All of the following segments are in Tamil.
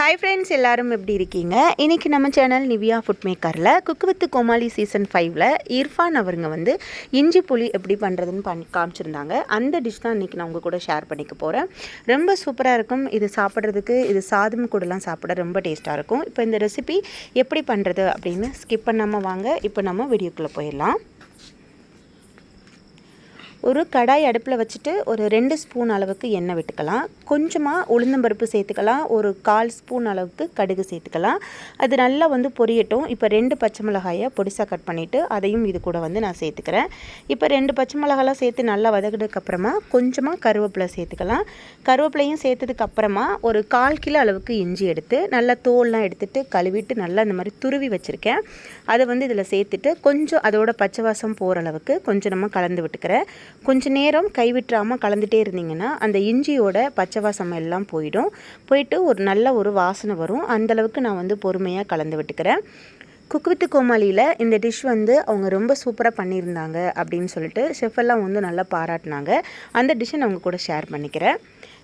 ஹாய் ஃப்ரெண்ட்ஸ் எல்லாரும் எப்படி இருக்கீங்க? இன்றைக்கி நம்ம சேனல் நிவியா ஃபுட் மேக்கரில் குக்கு வித் கோமாளி சீசன் ஃபைவ்ல இர்ஃபான் அவருங்க வந்து இஞ்சி புளி எப்படி பண்ணுறதுன்னு பண்ணி காமிச்சிருந்தாங்க. அந்த டிஷ் தான் இன்றைக்கி நான் உங்கள் கூட ஷேர் பண்ணிக்க போகிறேன் ரொம்ப சூப்பராக இருக்கும். இது சாப்பிட்றதுக்கு இது சாதம் கூடலாம் சாப்பிட ரொம்ப டேஸ்ட்டாக இருக்கும். இப்போ இந்த ரெசிபி எப்படி பண்ணுறது அப்படின்னு ஸ்கிப் பண்ணாமல் வாங்க. இப்போ நம்ம வீடியோக்குள்ளே போயிடலாம். ஒரு கடாய் அடுப்பில் வச்சுட்டு ஒரு ரெண்டு ஸ்பூன் அளவுக்கு எண்ணெய் விட்டுக்கலாம். கொஞ்சமாக உளுந்தம்பருப்பு சேர்த்துக்கலாம். ஒரு கால் ஸ்பூன் அளவுக்கு கடுகு சேர்த்துக்கலாம். அது நல்லா வந்து பொரியட்டும். இப்போ ரெண்டு பச்சை மிளகாயை பொடிசாக கட் பண்ணிவிட்டு அதையும் இது கூட வந்து நான் சேர்த்துக்கிறேன். இப்போ ரெண்டு பச்சை மிளகாலாம் சேர்த்து நல்லா வதக்கினதுக்கப்புறமா கொஞ்சமாக கருவேப்பிலை சேர்த்துக்கலாம். கருவேப்பிலையும் சேர்த்ததுக்கப்புறமா ஒரு கால் கிலோ அளவுக்கு இஞ்சி எடுத்து நல்லா தோல்லாம் எடுத்துகிட்டு கழுவிட்டு நல்லா இந்த மாதிரி துருவி வச்சுருக்கேன். அதை வந்து இதில் சேர்த்துட்டு கொஞ்சம் அதோட பச்சை வாசம் போகிற அளவுக்கு கொஞ்சம் நம்ம கலந்து விட்டுக்கிறேன். கொஞ்ச நேரம் கைவிட்டுறாமல் கலந்துகிட்டே இருந்தீங்கன்னா அந்த இஞ்சியோட பச்சை வாசம் எல்லாம் போயிடும். போயிட்டு ஒரு நல்ல ஒரு வாசனை வரும். அந்தளவுக்கு நான் வந்து பொறுமையாக கலந்து விட்டுக்கிறேன். குக் வித் கோமாளியில் இந்த டிஷ் வந்து அவங்க ரொம்ப சூப்பராக பண்ணியிருந்தாங்க அப்படின்னு சொல்லிட்டு ஷெஃபெல்லாம் வந்து நல்லா பாராட்டினாங்க. அந்த டிஷ்ஷை நான் அவங்க கூட ஷேர் பண்ணிக்கிறேன்.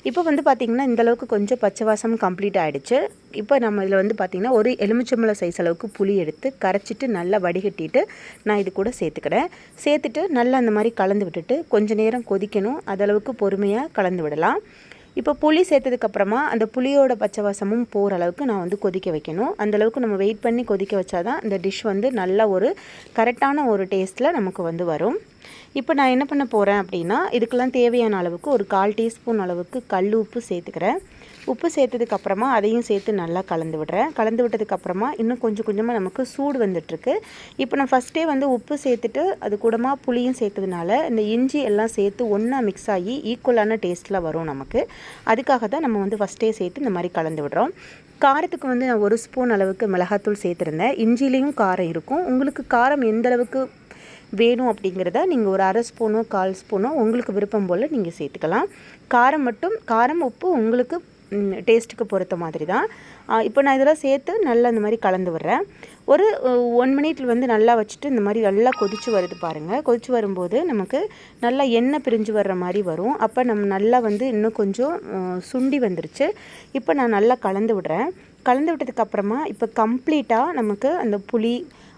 இப்போ வந்து பார்த்திங்கன்னா இந்தளவுக்கு கொஞ்சம் பச்சை வாசம் கம்ப்ளீட் ஆகிடுச்சு இப்போ நம்ம இதில் வந்து பார்த்திங்கன்னா ஒரு எலுமிச்சம்பழ சைஸ் அளவுக்கு புளி எடுத்து கரைச்சிட்டு நல்லா வடிகட்டிட்டு நான் இது கூட சேர்த்துக்கிறேன். சேர்த்துட்டு நல்லா அந்த மாதிரி கலந்து விட்டுட்டு கொஞ்சம் நேரம் கொதிக்கணும். அதளவுக்கு பொறுமையாக கலந்து விடலாம். இப்போ புளி சேர்த்ததுக்கப்புறமா அந்த புளியோட பச்சை வாசமும் போகிற அளவுக்கு நான் வந்து கொதிக்க வைக்கணும். அந்தளவுக்கு நம்ம வெயிட் பண்ணி கொதிக்க வச்சா தான் இந்த டிஷ் வந்து நல்ல ஒரு கரெக்டான ஒரு டேஸ்ட்டில் நமக்கு வந்து வரும். இப்போ நான் என்ன பண்ண போகிறேன் அப்படின்னா இதுக்கெல்லாம் தேவையான அளவுக்கு ஒரு கால் டீஸ்பூன் அளவுக்கு கல் உப்பு சேர்த்துக்கிறேன். உப்பு சேர்த்ததுக்கப்புறமா அதையும் சேர்த்து நல்லா கலந்து விடுறேன். கலந்து விட்டதுக்கப்புறமா இன்னும் கொஞ்சம் கொஞ்சமாக நமக்கு சூடு வந்துட்டுருக்கு. இப்போ நான் ஃபஸ்ட்டே வந்து உப்பு சேர்த்துட்டு அது கூடமாக புளியும் சேர்த்ததுனால இந்த இஞ்சி எல்லாம் சேர்த்து ஒன்றா மிக்ஸ் ஆகி ஈக்குவலான டேஸ்ட்டில் வரும் நமக்கு. அதுக்காக தான் நம்ம வந்து ஃபஸ்ட்டே சேர்த்து இந்த மாதிரி கலந்து விடுறோம். காரத்துக்கு வந்து நான் ஒரு ஸ்பூன் அளவுக்கு மிளகாத்தூள் சேர்த்துருந்தேன். இஞ்சிலையும் காரம் இருக்கும். உங்களுக்கு காரம் எந்த அளவுக்கு வேணும் அப்படிங்கிறத நீங்கள் ஒரு அரை ஸ்பூனோ கால் ஸ்பூனோ உங்களுக்கு விருப்பம் போல் நீங்கள் சேர்த்துக்கலாம். காரம் மட்டும் காரம் உப்பு உங்களுக்கு டேஸ்ட்டுக்கு பொறுத்த மாதிரி தான் இப்போ நான் இதெல்லாம் சேர்த்து நல்லா இந்த மாதிரி கலந்து விடுறேன். ஒரு ஒன் மினிட்ல வந்து நல்லா வச்சுட்டு இந்த மாதிரி நல்லா கொதித்து வருது பாருங்கள் கொதித்து வரும்போது நமக்கு நல்லா எண்ணெய் பிரிஞ்சு வர்ற மாதிரி வரும். அப்போ நம்ம நல்லா வந்து இன்னும் கொஞ்சம் சுண்டி வந்துருச்சு. இப்போ நான் நல்லா கலந்து விடுறேன். கலந்து விட்டதுக்கப்புறமா இப்போ கம்ப்ளீட்டாக நமக்கு அந்த புளி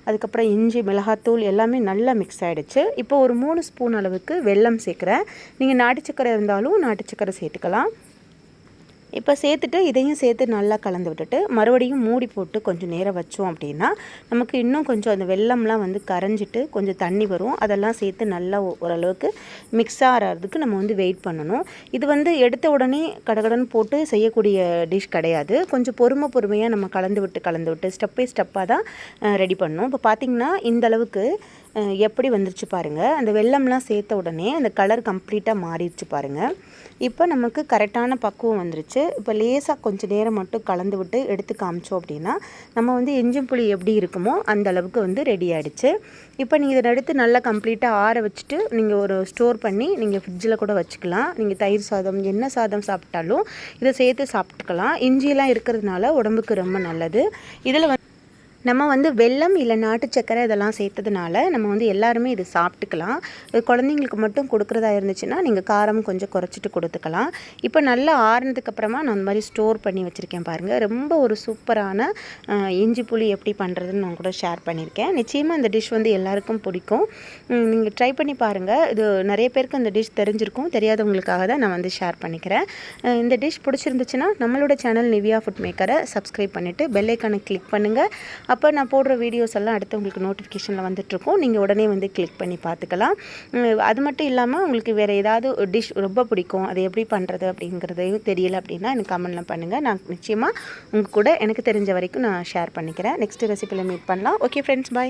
அதுக்கப்புறம் இஞ்சி மிளகாத்தூள் எல்லாமே நல்லா மிக்ஸ் ஆகிடுச்சு இப்போ ஒரு மூணு ஸ்பூன் அளவுக்கு வெல்லம் சேர்க்குறேன். நீங்கள் நாட்டு சக்கரை இருந்தாலும் நாட்டு சக்கரை சேர்த்துக்கலாம். இப்போ சேர்த்துட்டு இதையும் சேர்த்து நல்லா கலந்து விட்டுட்டு மறுபடியும் மூடி போட்டு கொஞ்சம் நேரம் வச்சோம் அப்படின்னா நமக்கு இன்னும் கொஞ்சம் அந்த வெள்ளம்லாம் வந்து கரைஞ்சிட்டு கொஞ்சம் தண்ணி வரும். அதெல்லாம் சேர்த்து நல்லா ஓரளவுக்கு மிக்ஸ் ஆகிறதுக்கு நம்ம வந்து வெயிட் பண்ணணும். இது வந்து எடுத்த உடனே கடகடன் போட்டு செய்யக்கூடிய டிஷ் கிடையாது. கொஞ்சம் பொறுமை பொறுமையாக நம்ம கலந்து விட்டு கலந்து விட்டு ஸ்டெப் பை ஸ்டெப்பாக தான் ரெடி பண்ணணும். இப்போ பார்த்திங்கன்னா இந்த அளவுக்கு எப்படி வந்துருச்சு பாருங்கள் அந்த வெள்ளம்லாம் சேர்த்த உடனே அந்த கலர் கம்ப்ளீட்டாக மாறிடுச்சு பாருங்கள் இப்போ நமக்கு கரெக்டான பக்குவம் வந்துருச்சு. இப்போ லேசாக கொஞ்சம் நேரம் மட்டும் கலந்து விட்டு எடுத்து காமிச்சோம் அப்படின்னா நம்ம வந்து எஞ்சும் புளி எப்படி இருக்குமோ அந்த அளவுக்கு வந்து ரெடி ஆகிடுச்சு இப்போ நீங்கள் இதை எடுத்து நல்லா கம்ப்ளீட்டாக ஆற வச்சுட்டு நீங்கள் ஒரு ஸ்டோர் பண்ணி நீங்கள் ஃப்ரிட்ஜில் கூட வச்சுக்கலாம். நீங்கள் தயிர் சாதம் என்ன சாதம் சாப்பிட்டாலும் இதை சேர்த்து சாப்பிட்டுக்கலாம். இஞ்சியெல்லாம் இருக்கிறதுனால உடம்புக்கு ரொம்ப நல்லது. இதில் வந்து நம்ம வந்து வெல்லம் இல்லை நாட்டு சக்கரை இதெல்லாம் சேர்த்ததுனால நம்ம வந்து எல்லாருமே இது சாப்பிட்டுக்கலாம். குழந்தைங்களுக்கு மட்டும் கொடுக்குறதா இருந்துச்சுன்னா நீங்கள் காரம் கொஞ்சம் குறைச்சிட்டு கொடுத்துக்கலாம். இப்போ நல்லா ஆறுனதுக்கப்புறமா நான் அந்த மாதிரி ஸ்டோர் பண்ணி வச்சுருக்கேன் பாருங்கள் ரொம்ப ஒரு சூப்பரான இஞ்சி புளி எப்படி பண்ணுறதுன்னு நான் கூட ஷேர் பண்ணியிருக்கேன் நிச்சயமாக இந்த டிஷ் வந்து எல்லாருக்கும் பிடிக்கும். நீங்கள் ட்ரை பண்ணி பாருங்கள் இது நிறைய பேருக்கு அந்த டிஷ் தெரிஞ்சிருக்கும். தெரியாதவங்களுக்காக தான் நான் வந்து ஷேர் பண்ணிக்கிறேன். இந்த டிஷ் பிடிச்சிருந்துச்சுன்னா நம்மளோட சேனல் நிவியா ஃபுட் மேக்கரை சப்ஸ்கிரைப் பண்ணிவிட்டு பெல்லைக்கானை கிளிக் பண்ணுங்கள் அப்போ நான் போடுற வீடியோஸ் எல்லாம் அடுத்து உங்களுக்கு நோட்டிஃபிகேஷனில் வந்துட்டுருக்கோம். நீங்கள் உடனே வந்து கிளிக் பண்ணி பார்த்துக்கலாம். அது மட்டும் இல்லாமல் உங்களுக்கு வேறு ஏதாவது டிஷ் ரொம்ப பிடிக்கும். அதை எப்படி பண்ணுறது அப்படிங்கிறதையும் தெரியல அப்படின்னா எனக்கு கமெண்ட்லாம் பண்ணுங்கள் நான் நிச்சயமாக உங்கள் கூட எனக்கு தெரிஞ்ச வரைக்கும் நான் ஷேர் பண்ணிக்கிறேன். நெக்ஸ்ட் ரெசிபியில் மீட் பண்ணலாம். Okay friends bye